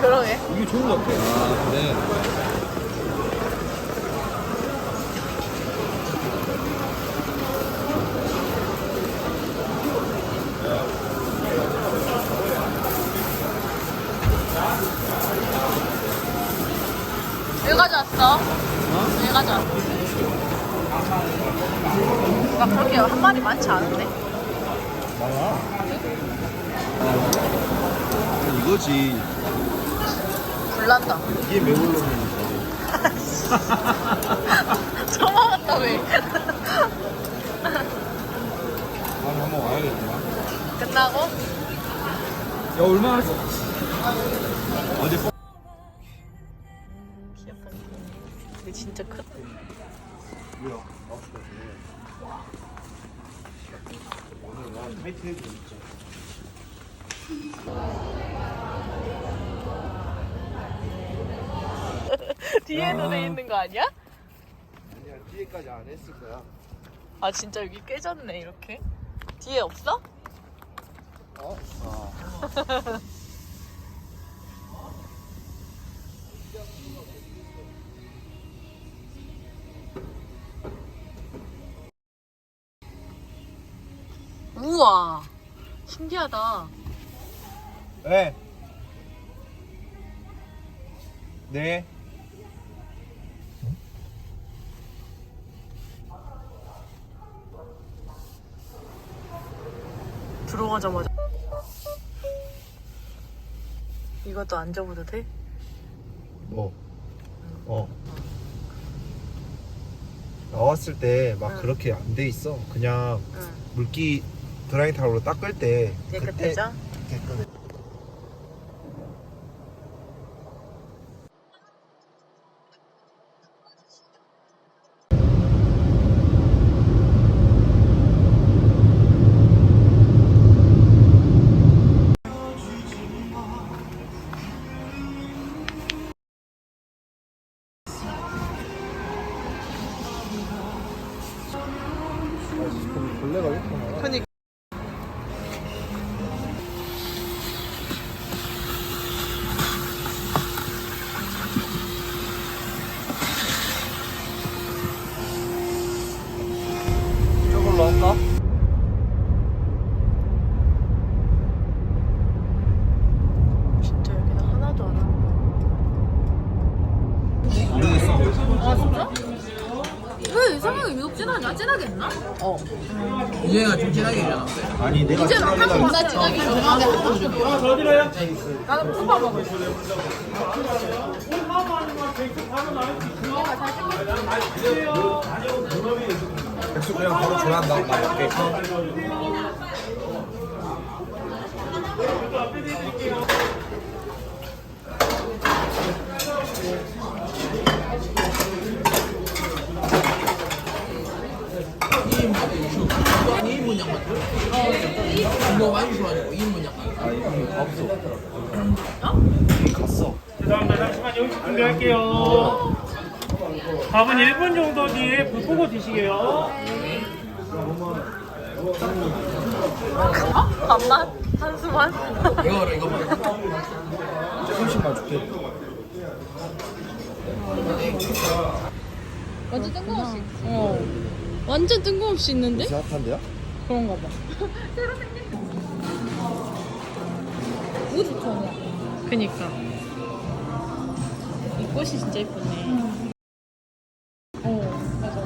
그러게. 이게 좋은 것 같아. 아, 그래. 왜 가져왔어? 왜 가져왔어? 막 그렇게 한 마리 많지 않은데? 많아. 이거지. 불난다. 이게 매울로는 처먹었다 왜? 다음에 한번 와야겠구나. 끝나고? 야, 얼마나? 어제 뽀- 귀엽다. 근데 진짜 크다. 뭐야? 오늘 난 타이트 해도 진짜. 뒤에 눈에 있는 거 아니야? 아니야, 뒤에까지 안 했을 거야. 아 진짜 여기 깨졌네 이렇게. 뒤에 없어? 어? 어. 우와. 신기하다. 네. 네. 들어가자마자. 이것도 앉아봐도 돼? 뭐? 어. 나왔을 때 막 응. 그렇게 안 돼 있어. 그냥 응. 물기 드라이 타올로 닦을 때 깨끗해져? 그때 깨끗해. 이상하게 유독 진하냐? 진하게 했나? 어. 이제가 좀 진하게 일어났어요. 아니 내가 이제는 한 찌라기가 번보다 진하게 조용하게 하는 중이야. 나는 푸파 먹을 수 백수 그냥 바로 줘야 한다. 나 이렇게. 양만 줘. 뭐 많이 좋아하고 2인분 양만. 아 없어. 이미 갔어. 죄송합니다. 잠시만요. 음식 준비할게요. 밥은 1분 정도 뒤에 불 끄고 드시게요. 밥만? 한수만? 이거를 이거만. 조금씩만 줄게. 완전 뜬금없이. 어. 완전 뜬금없이 있는데? 핫한데요? 그런가 봐. 우주천이야. 그니까. 이 꽃이 진짜 예쁘네. 어, 맞아.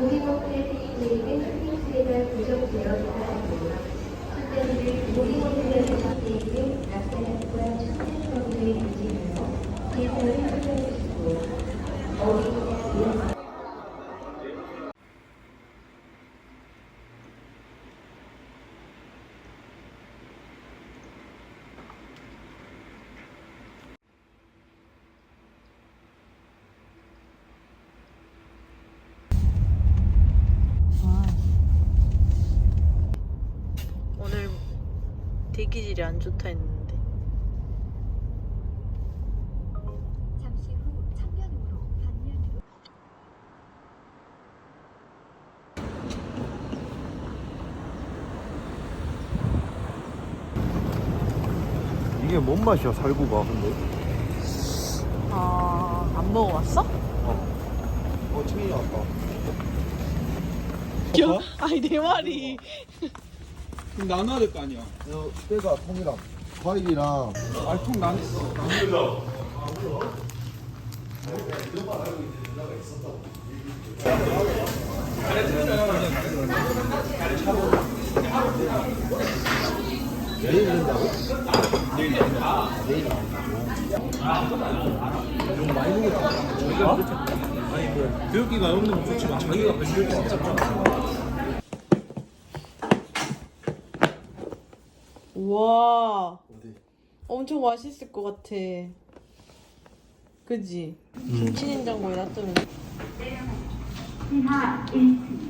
우리 호텔 테이블에는 스테이크가 구성되어 있습니다. 숙제들을 우리 호텔에서 테이블 나스닥과 천천히 유지하며 계산을 확인해주시고 어린이나 이용 대기질이 안 좋다 했는데. 잠시 후 창변으로 반면으로 이게 뭔 맛이야 살구가 근데? 아, 안 먹어봤어? 어 체인이 왔다. 귀여워. 아니, 내 말이. 그럼 나눠야 될 거 아니야. 이 때가 통이랑 과일이랑 알통 나눴어. 내일 된다고? 아니 뭐 교육기가 없는 건 좋지만 자기가 변교육이 진짜 와. 엄청 맛있을 것 같아. 그지? 김치 냉장고에 놔두면. 근데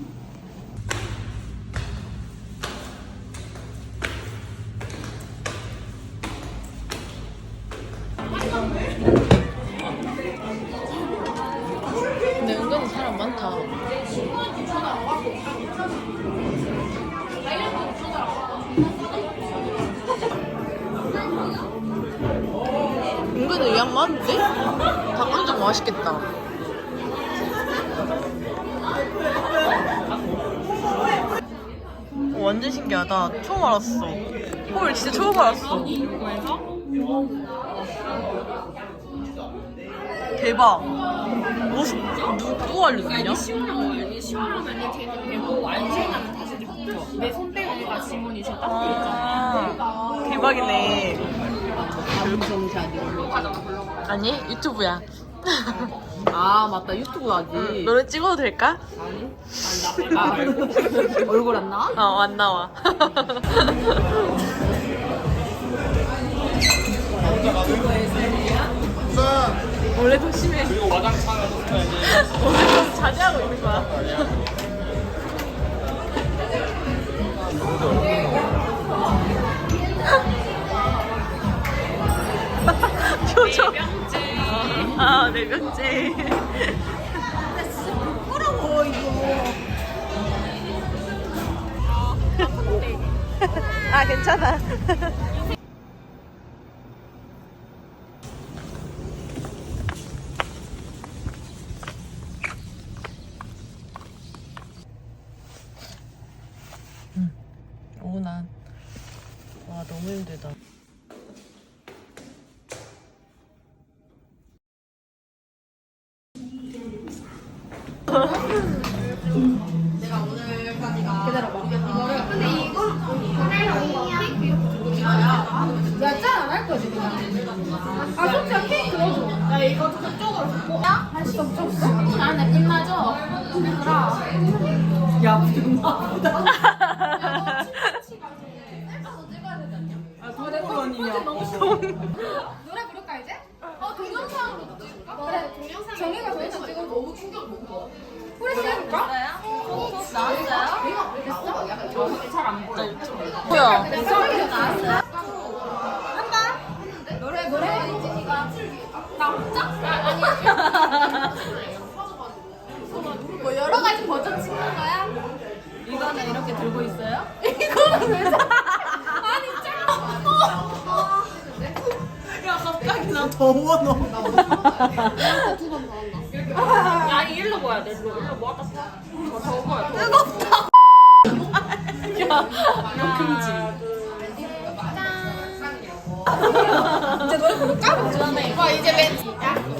은근히 양 많은데? 닭강정 맛있겠다. 어, 완전 신기하다. 처음 알았어. 헐, 진짜 처음 알았어. 대박. 뭐, 누, 누구 알려줬냐? 시원하면 시원하면 걔는 되고 안 시원하면 다시 붙여. 내 손때문에 지문이 제일 아, 대박이네. 아니, 유튜브야. 아 맞다 유튜브 하지. 응, 노래 찍어도 될까? 아, 얼굴 안 나와? 어, 안 나와. 원래 더 심해. 그리고 오늘 좀 자제하고 있는 거야. 표정. 아, 네 명째. 부끄러워, 이거. 아, 괜찮아. 오난. 와, 너무 힘들다. 야 짠안할 거지 그냥. 아 솔직히 케이크 넣어줘. 야 이거 저쪽으로 줬고. 야? 할수 없죠 없어. 나는 끝나죠. 그러니까. 야 지금 나보다. 노래 부를까 이제? 어 동영상으로 찍을까? 그래 동영상. 정혜가 동영상 찍어 너무 충격 먹어. 후레쉬 해 볼까? 나왔어요? 잘안 보여. 뭐야? 노래 노래 나 혼자? 아, 아니 뭐 여러 가지 버전 찍는 거야? 이거는 이렇게 들고 있어요? 이거는 왜 자- 아니 짱 야, 갑자기 나 더워 너. 두 번 나왔나? 아니 일로 모아야 돼. 일로 일로 모았다. 더 더운 거야. 뜨겁다. 이제 노래 부를까? 와 이제 맨생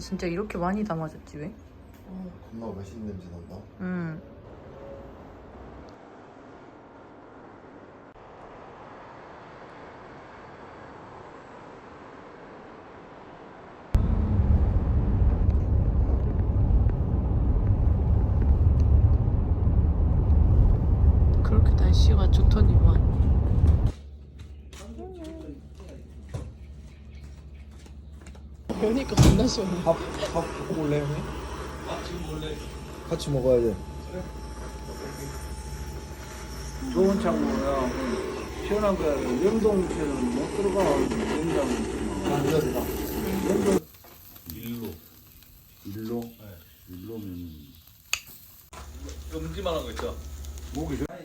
진짜 이렇게 많이 담아줬지 왜? 겁나 맛있는 냄새 난다. 음. 그렇게 날씨가 좋더니만. 그러니까 겁나 시원해. 밥, 밥 갖고 올래, 형님? 같이 먹어야 돼. 좋은 창고야. 시원한 거야. 영동체는 못 들어가. 영장. 안 된다. 일로 일로 일로면 엄지만한 거 있죠? 목이 안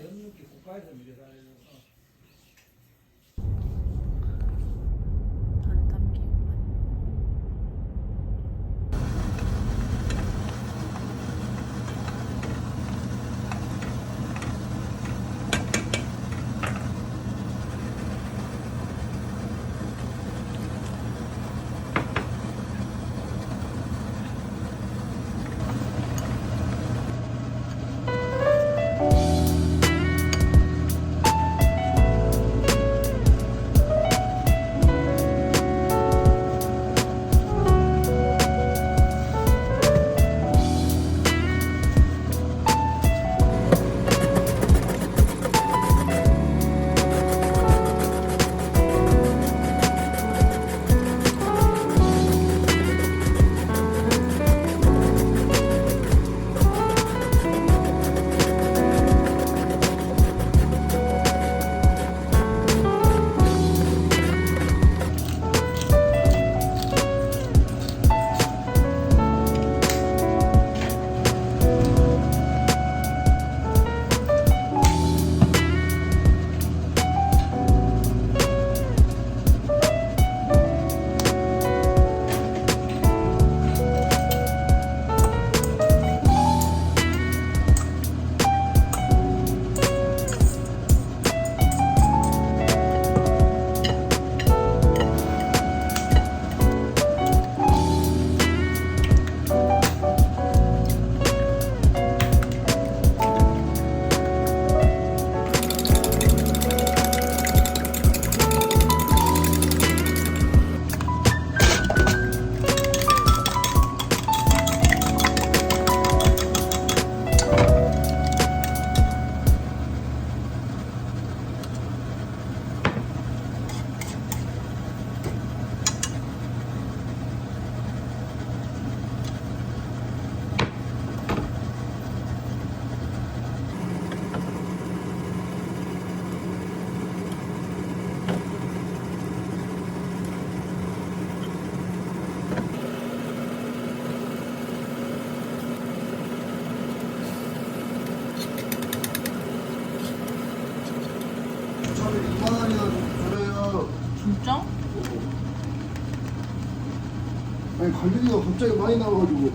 가격이가 갑자기 많이 나와가지고.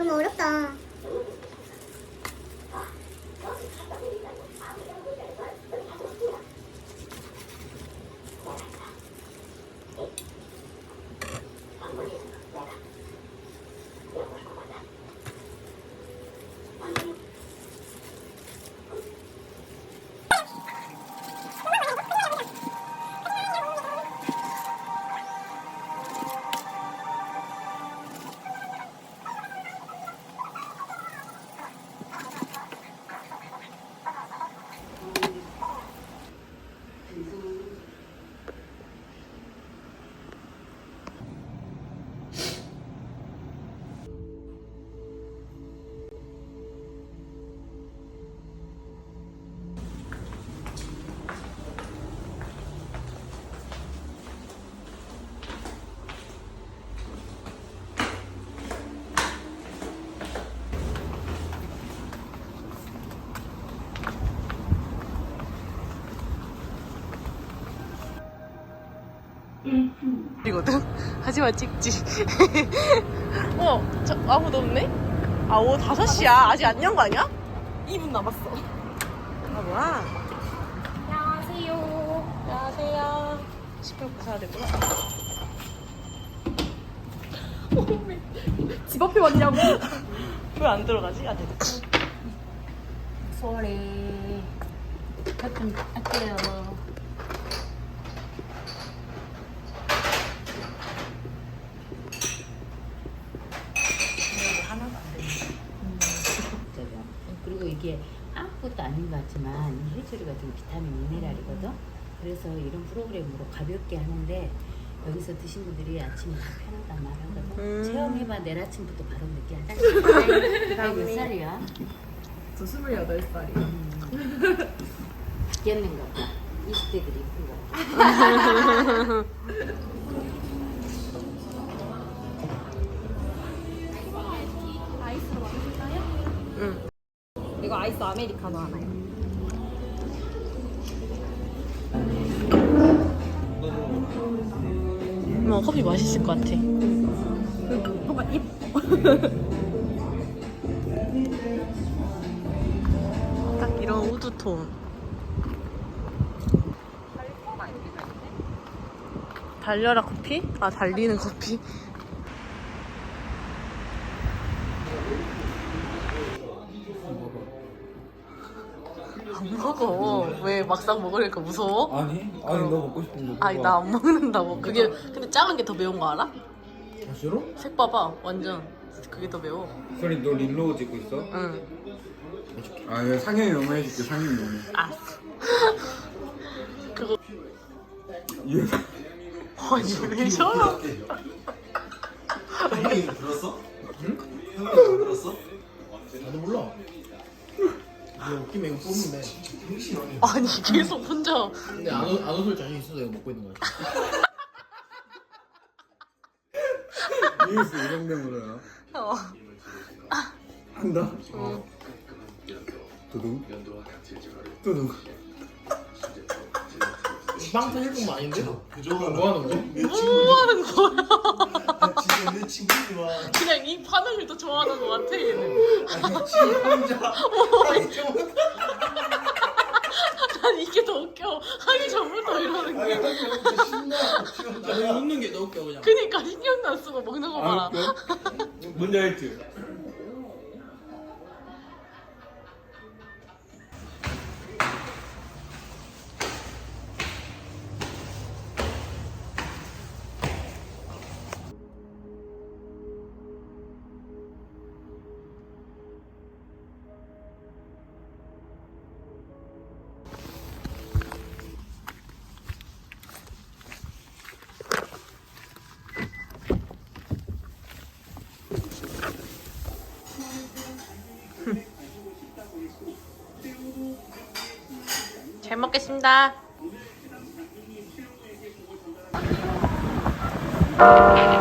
너무 어렵다. 이거든 하지마 찍지 어 저, 아무도 없네 아 오 5시야 아직 안 연 거 아니야? 2분 남았어 아 뭐야 안녕하세요. 안녕하세요 10분 부사야 되구나 집 앞에 왔냐고. 왜 안 들어가지 아직 소리. 가끔 할게요. 저거. 그리고 이게 아무것도 아닌 것 같지만 이 해조류 같은 게 비타민 미네랄이거든. 그래서 이런 프로그램으로 가볍게 하는데 여기서 드신 분들이 아침에 다 편하단 말 하거든. 체험해봐 내일 아침부터 바로 느끼. 나이 몇 살이야? 저 28살이요. 죽겠는 거 같아. 20대들이 이쁜 거 같아. 아이스 아메리카노 하나요. 어 커피 맛있을 것 같아 뭔가 입 딱 이런 우드톤 달려라 커피? 아 달리는 커피? 안 먹어 왜 막상 먹으니까 무서워? 아니 아니 너 먹고 싶은 거 아니 나 안 먹는다고 그게 근데 작은 게 더 매운 거 알아? 싫어? 색 봐봐 완전 그게 더 매워 소리 너 릴로 찍고 있어? 응아 내가 상현이 너무 해줄게 상현이 너무 알았어 그거 이거 아니 왜 저러 형이 들었어? 응? 형이 안 들었어? 나도 몰라. 이거 웃기면 이거 돼. 아니 계속 혼자 근데 안, 웃- 안 웃을 자신 있어서 이거 먹고 있는 거야. 이웃 이런 데문어야 어. 한다 두둥 두둥 빵 터질 뿐만 아닌데? 그저가 뭐 하는 거야? 뭐 하는 거야 진짜 내 친구지만 그냥 이 반응을 더 좋아하는 것 같아 얘는. 아니 지 혼자. 아니 좀난 이게 더 웃겨. 하기 전부터 이러는 아니 게 혼자 신나 웃는 게 더 웃겨 그냥. 그니까 신경도 안 쓰고 먹는 거 봐라. 뭔지 알지? 먹겠습니다. 아,